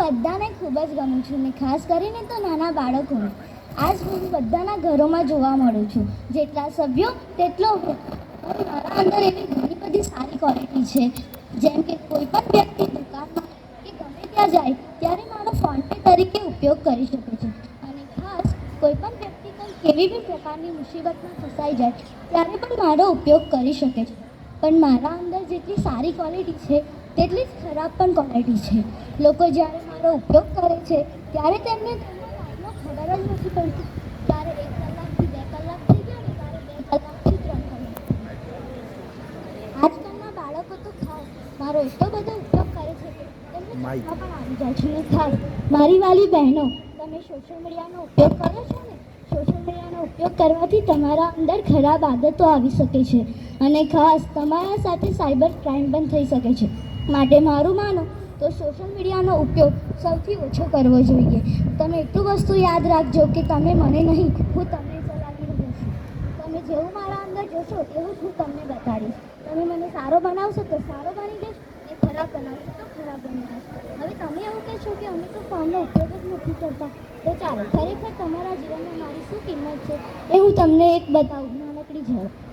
બધાને ખૂબ જ ગમું છું ને ખાસ કરીને તો નાના બાળકોને. આજ હું બધાના ઘરોમાં જોવા મળું છું. જેટલા સભ્યો તેટલો મારા અંદર એવી ઘણી બધી સારી ક્વોલિટી છે. જેમ કે કોઈ પણ વ્યક્તિ દુકાનમાં કે ગમે ત્યાં જાય, ત્યારે મારો ફોનપે તરીકે ઉપયોગ કરી શકે છે. અને ખાસ કોઈ પણ વ્યક્તિ કોઈ કેવી બી પ્રકારની મુસીબતમાં ફસાઈ જાય, ત્યારે પણ મારો ઉપયોગ કરી શકે છે. પણ મારા અંદર જેટલી સારી ક્વોલિટી છે, તેટલી જ ખરાબ પણ ક્વોલિટી છે. લોકો જ્યારે મારો ઉપયોગ કરે છે ત્યારે તેમને તેમનો ટાઈમનો ખબર જ નથી પડતી. ત્યારે એક કલાકથી બે કલાક થઈ ગયા ને ત્યારે બે કલાકથી ત્રણ કલાક. આજકાલના બાળકો તો ખાસ મારો એટલો બધો ઉપયોગ કરે છે કે તેમને. પણ આવી જાય છે. ને ખાસ મારી વાલી બહેનો તમે સોશિયલ મીડિયાનો ઉપયોગ કરો છો ને સોશિયલ મીડિયાનો ઉપયોગ કરવાથી તમારા અંદર ખરાબ આદતો આવી શકે છે. અને ખાસ તમારા સાથે સાયબર ક્રાઇમ પણ થઈ શકે છે. માટે મારું માનો તો સોશિયલ મીડિયાનો ઉપયોગ સૌથી ઓછો કરવો જોઈએ. તમે એટલું વસ્તુ યાદ રાખજો કે તમે મને નહીં, હું તમને ચલાવી રહ્યો છું. તમે જેવું મારા અંદર જોશો એવું જ હું તમને બતાડીશ. તમે મને સારો બનાવશો તો સારો બની જઈશ એ ખરાબ બનાવશો તો ખરાબ બની જઈશ હવે તમે એવું કહેશો કે અમે તો ફોનનો ઉપયોગ જ નથી કરતા. તો ચાલો, ખરેખર તમારા જીવનમાં મારી શું કિંમત છે એ હું તમને એક બતાવું, નાનકડી ઝલક